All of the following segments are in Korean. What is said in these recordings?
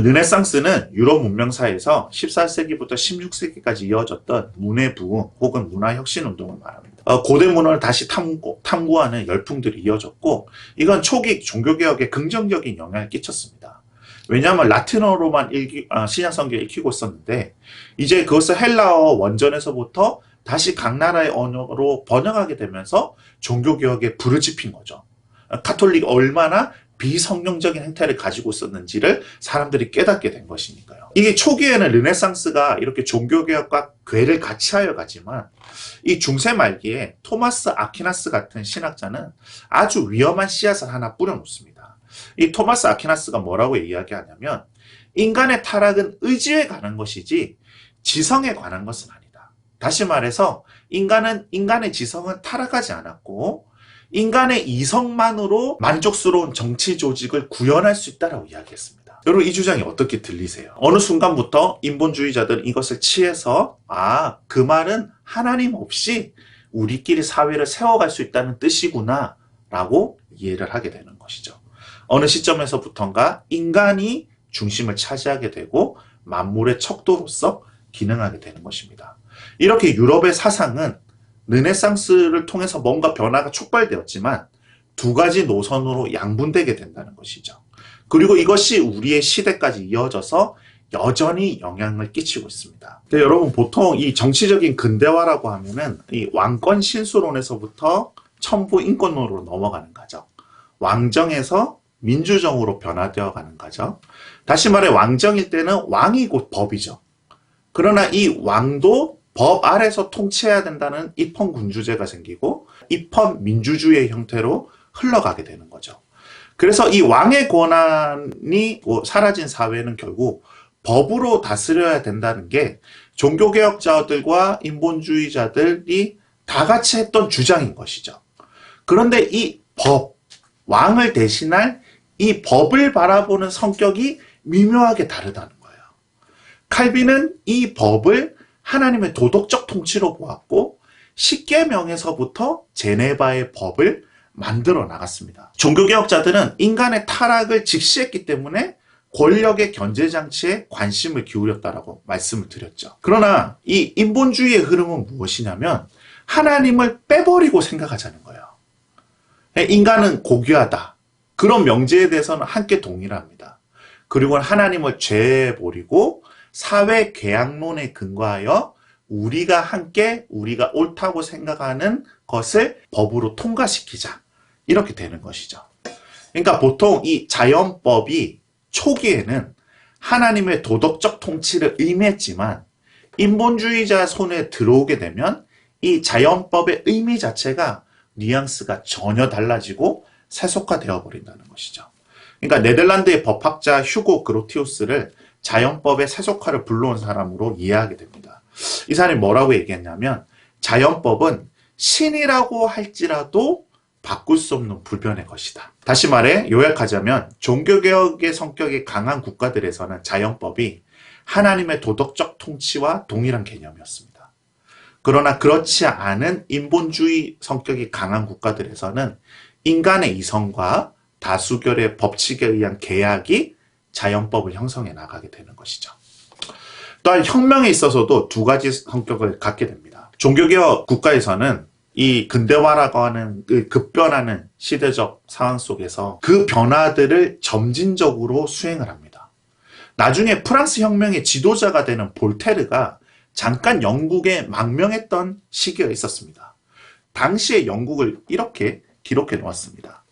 르네상스는 유럽 문명사에서 14세기부터 16세기까지 이어졌던 문해 부흥 혹은 문화 혁신 운동을 말합니다. 어, 고대 문화를 다시 탐구, 탐구하는 열풍들이 이어졌고 이건 초기 종교개혁에 긍정적인 영향을 끼쳤습니다. 왜냐하면 라틴어로만 읽기, 아, 신약성경을 읽히고 있었는데 이제 그것을 헬라어 원전에서부터 다시 각 나라의 언어로 번역하게 되면서 종교개혁에 불을 지핀 거죠. 카톨릭 얼마나 비성경적인 행태를 가지고 있었는지를 사람들이 깨닫게 된 것이니까요. 이게 초기에는 르네상스가 이렇게 종교개혁과 괴를 같이 하여 가지만 이 중세 말기에 토마스 아퀴나스 같은 신학자는 아주 위험한 씨앗을 하나 뿌려놓습니다. 이 토마스 아퀴나스가 뭐라고 이야기하냐면 인간의 타락은 의지에 관한 것이지 지성에 관한 것은 아니다. 다시 말해서 인간은 인간의 지성은 타락하지 않았고 인간의 이성만으로 만족스러운 정치 조직을 구현할 수 있다라고 이야기했습니다. 여러분 이 주장이 어떻게 들리세요? 어느 순간부터 인본주의자들은 이것을 취해서 아 그 말은 하나님 없이 우리끼리 사회를 세워갈 수 있다는 뜻이구나 라고 이해를 하게 되는 것이죠. 어느 시점에서부턴가 인간이 중심을 차지하게 되고 만물의 척도로서 기능하게 되는 것입니다. 이렇게 유럽의 사상은 르네상스를 통해서 뭔가 변화가 촉발되었지만 두 가지 노선으로 양분되게 된다는 것이죠. 그리고 이것이 우리의 시대까지 이어져서 여전히 영향을 끼치고 있습니다. 여러분 보통 이 정치적인 근대화라고 하면은 이 왕권 신수론에서부터 천부 인권론으로 넘어가는 거죠. 왕정에서 민주정으로 변화되어 가는 거죠. 다시 말해 왕정일 때는 왕이 곧 법이죠. 그러나 이 왕도 법 아래서 통치해야 된다는 입헌군주제가 생기고 입헌 민주주의 형태로 흘러가게 되는 거죠. 그래서 이 왕의 권한이 사라진 사회는 결국 법으로 다스려야 된다는 게 종교개혁자들과 인본주의자들이 다 같이 했던 주장인 것이죠. 그런데 이 법, 왕을 대신할 이 법을 바라보는 성격이 미묘하게 다르다는 거예요. 칼빈은 이 법을 하나님의 도덕적 통치로 보았고 십계명에서부터 제네바의 법을 만들어 나갔습니다. 종교개혁자들은 인간의 타락을 직시했기 때문에 권력의 견제장치에 관심을 기울였다라고 말씀을 드렸죠. 그러나 이 인본주의의 흐름은 무엇이냐면 하나님을 빼버리고 생각하자는 거예요. 인간은 고귀하다. 그런 명제에 대해서는 함께 동일합니다. 그리고 하나님을 죄에 버리고 사회 계약론에 근거하여 우리가 함께 우리가 옳다고 생각하는 것을 법으로 통과시키자. 이렇게 되는 것이죠. 그러니까 보통 이 자연법이 초기에는 하나님의 도덕적 통치를 의미했지만 인본주의자 손에 들어오게 되면 이 자연법의 의미 자체가 뉘앙스가 전혀 달라지고 세속화되어 버린다는 것이죠. 그러니까 네덜란드의 법학자 휴고 그로티우스를 자연법의 세속화를 불러온 사람으로 이해하게 됩니다. 이 사람이 뭐라고 얘기했냐면 자연법은 신이라고 할지라도 바꿀 수 없는 불변의 것이다. 다시 말해 요약하자면 종교개혁의 성격이 강한 국가들에서는 자연법이 하나님의 도덕적 통치와 동일한 개념이었습니다. 그러나 그렇지 않은 인본주의 성격이 강한 국가들에서는 인간의 이성과 다수결의 법칙에 의한 계약이 자연법을 형성해 나가게 되는 것이죠. 또한 혁명에 있어서도 두 가지 성격을 갖게 됩니다. 종교개혁 국가에서는 이 근대화라고 하는 그 급변하는 시대적 상황 속에서 그 변화들을 점진적으로 수행을 합니다. 나중에 프랑스 혁명의 지도자가 되는 볼테르가 잠깐 영국에 망명했던 시기가 있었습니다. 당시의 영국을 이렇게 기록해 놓았습니다.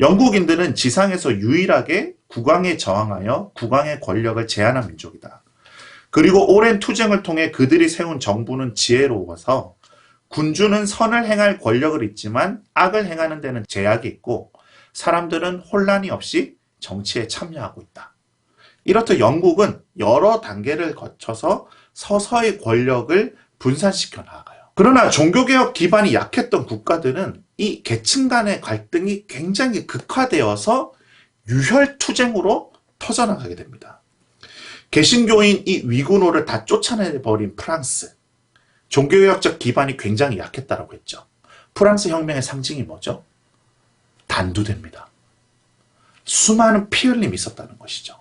영국인들은 지상에서 유일하게 국왕에 저항하여 국왕의 권력을 제한한 민족이다. 그리고 오랜 투쟁을 통해 그들이 세운 정부는 지혜로워서 군주는 선을 행할 권력을 있지만 악을 행하는 데는 제약이 있고 사람들은 혼란이 없이 정치에 참여하고 있다. 이렇듯 영국은 여러 단계를 거쳐서 서서히 권력을 분산시켜 나가요. 그러나 종교개혁 기반이 약했던 국가들은 이 계층 간의 갈등이 굉장히 극화되어서 유혈투쟁으로 터져나가게 됩니다. 개신교인 이 위군호를 다 쫓아내버린 프랑스. 종교개혁적 기반이 굉장히 약했다라고 했죠. 프랑스 혁명의 상징이 뭐죠? 단두대입니다. 수많은 피 흘림이 있었다는 것이죠.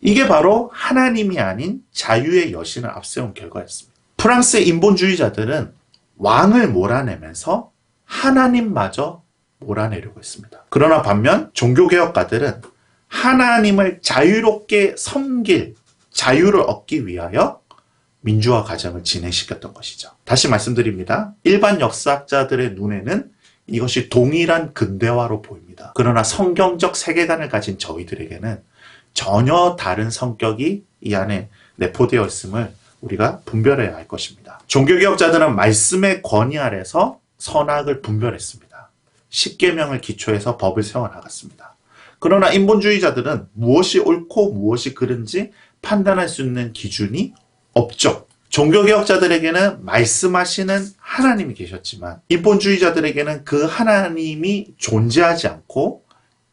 이게 바로 하나님이 아닌 자유의 여신을 앞세운 결과였습니다. 프랑스의 인본주의자들은 왕을 몰아내면서 하나님마저 몰아내려고 했습니다. 그러나 반면 종교개혁가들은 하나님을 자유롭게 섬길 자유를 얻기 위하여 민주화 과정을 진행시켰던 것이죠. 다시 말씀드립니다. 일반 역사학자들의 눈에는 이것이 동일한 근대화로 보입니다. 그러나 성경적 세계관을 가진 저희들에게는 전혀 다른 성격이 이 안에 내포되어 있음을 우리가 분별해야 할 것입니다. 종교개혁자들은 말씀의 권위 아래서 선악을 분별했습니다. 십계명을 기초해서 법을 세워 나갔습니다. 그러나 인본주의자들은 무엇이 옳고 무엇이 그른지 판단할 수 있는 기준이 없죠. 종교개혁자들에게는 말씀하시는 하나님이 계셨지만 인본주의자들에게는 그 하나님이 존재하지 않고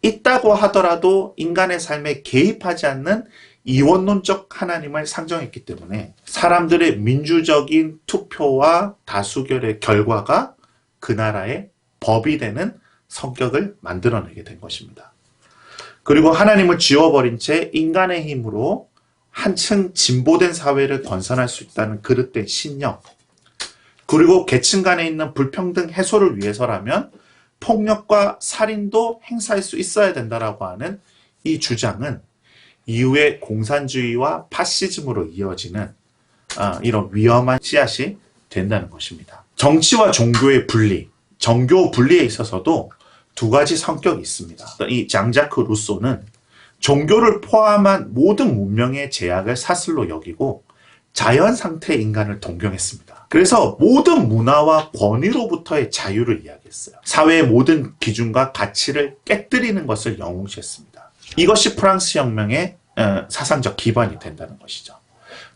있다고 하더라도 인간의 삶에 개입하지 않는 이원론적 하나님을 상정했기 때문에 사람들의 민주적인 투표와 다수결의 결과가 그 나라의 법이 되는 성격을 만들어내게 된 것입니다. 그리고 하나님을 지워버린 채 인간의 힘으로 한층 진보된 사회를 건설할 수 있다는 그릇된 신념, 그리고 계층 간에 있는 불평등 해소를 위해서라면 폭력과 살인도 행사할 수 있어야 된다라고 하는 이 주장은 이후에 공산주의와 파시즘으로 이어지는 아, 이런 위험한 씨앗이 된다는 것입니다. 정치와 종교의 분리, 정교 분리에 있어서도 두 가지 성격이 있습니다. 이 장자크 루소는 종교를 포함한 모든 문명의 제약을 사슬로 여기고 자연 상태의 인간을 동경했습니다. 그래서 모든 문화와 권위로부터의 자유를 이야기했어요. 사회의 모든 기준과 가치를 깨뜨리는 것을 영웅시했습니다. 이것이 프랑스 혁명의 어, 사상적 기반이 된다는 것이죠.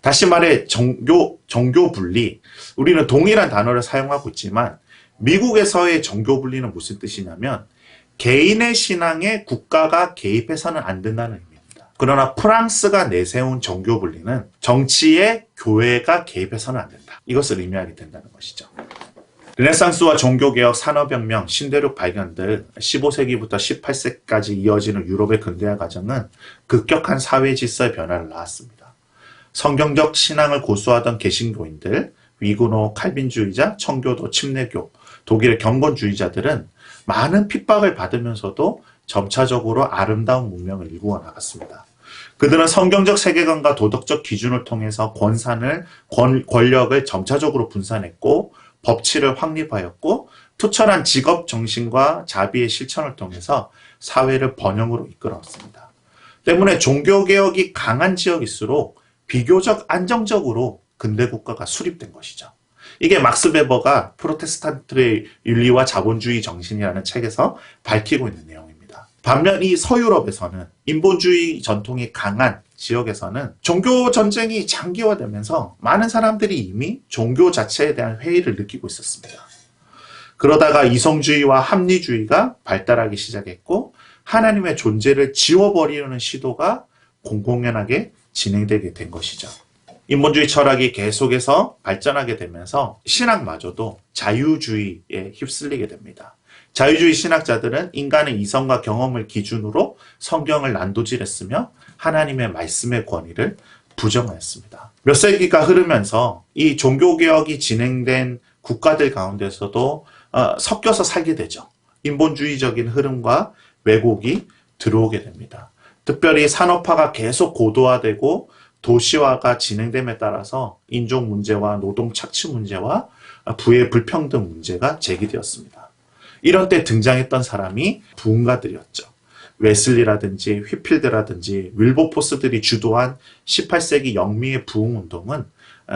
다시 말해 종교 종교 분리 우리는 동일한 단어를 사용하고 있지만 미국에서의 종교 분리는 무슨 뜻이냐면 개인의 신앙에 국가가 개입해서는 안 된다는 의미입니다. 그러나 프랑스가 내세운 종교 분리는 정치에 교회가 개입해서는 안 된다. 이것을 의미하게 된다는 것이죠. 르네상스와 종교개혁, 산업혁명, 신대륙 발견들 15세기부터 18세기까지 이어지는 유럽의 근대화 과정은 급격한 사회 질서의 변화를 낳았습니다. 성경적 신앙을 고수하던 개신교인들, 위구노, 칼빈주의자, 청교도, 침례교, 독일의 경건주의자들은 많은 핍박을 받으면서도 점차적으로 아름다운 문명을 일구어 나갔습니다. 그들은 성경적 세계관과 도덕적 기준을 통해서 권산을 권, 권력을 점차적으로 분산했고 법치를 확립하였고 투철한 직업 정신과 자비의 실천을 통해서 사회를 번영으로 이끌어왔습니다. 때문에 종교 개혁이 강한 지역일수록 비교적 안정적으로 근대 국가가 수립된 것이죠. 이게 막스 베버가 프로테스탄트의 윤리와 자본주의 정신이라는 책에서 밝히고 있는 내용입니다. 반면 이 서유럽에서는 인본주의 전통이 강한 지역에서는 종교 전쟁이 장기화되면서 많은 사람들이 이미 종교 자체에 대한 회의를 느끼고 있었습니다. 그러다가 이성주의와 합리주의가 발달하기 시작했고 하나님의 존재를 지워버리려는 시도가 공공연하게 진행되게 된 것이죠. 인본주의 철학이 계속해서 발전하게 되면서 신학마저도 자유주의에 휩쓸리게 됩니다. 자유주의 신학자들은 인간의 이성과 경험을 기준으로 성경을 난도질했으며 하나님의 말씀의 권위를 부정하였습니다. 몇 세기가 흐르면서 이 종교개혁이 진행된 국가들 가운데서도 어, 섞여서 살게 되죠. 인본주의적인 흐름과 왜곡이 들어오게 됩니다. 특별히 산업화가 계속 고도화되고 도시화가 진행됨에 따라서 인종 문제와 노동 착취 문제와 부의 불평등 문제가 제기되었습니다. 이런 때 등장했던 사람이 부흥가들이었죠. 웨슬리라든지 휘필드라든지 윌보포스들이 주도한 18세기 영미의 부흥운동은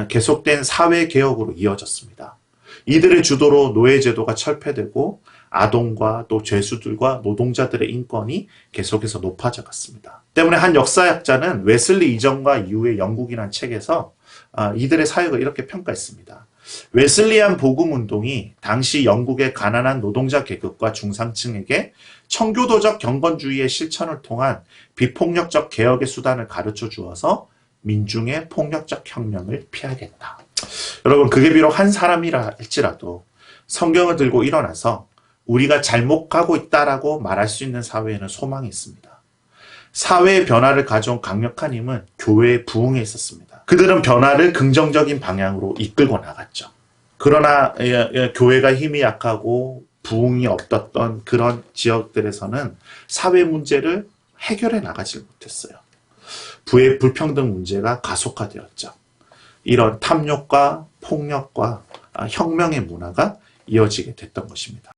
계속된 사회개혁으로 이어졌습니다. 이들의 주도로 노예제도가 철폐되고 아동과 또 죄수들과 노동자들의 인권이 계속해서 높아져 갔습니다. 때문에 한 역사학자는 웨슬리 이전과 이후의 영국이라는 책에서 아, 이들의 사역을 이렇게 평가했습니다. 웨슬리안 복음 운동이 당시 영국의 가난한 노동자 계급과 중상층에게 청교도적 경건주의의 실천을 통한 비폭력적 개혁의 수단을 가르쳐 주어서 민중의 폭력적 혁명을 피하겠다. 여러분, 그게 비록 한 사람이라 할지라도 성경을 들고 일어나서 우리가 잘못하고 있다라고 말할 수 있는 사회에는 소망이 있습니다. 사회의 변화를 가져온 강력한 힘은 교회의 부흥에 있었습니다. 그들은 변화를 긍정적인 방향으로 이끌고 나갔죠. 그러나 예, 예, 교회가 힘이 약하고 부흥이 없었던 그런 지역들에서는 사회 문제를 해결해 나가질 못했어요. 부의 불평등 문제가 가속화되었죠. 이런 탐욕과 폭력과 아, 혁명의 문화가 이어지게 됐던 것입니다.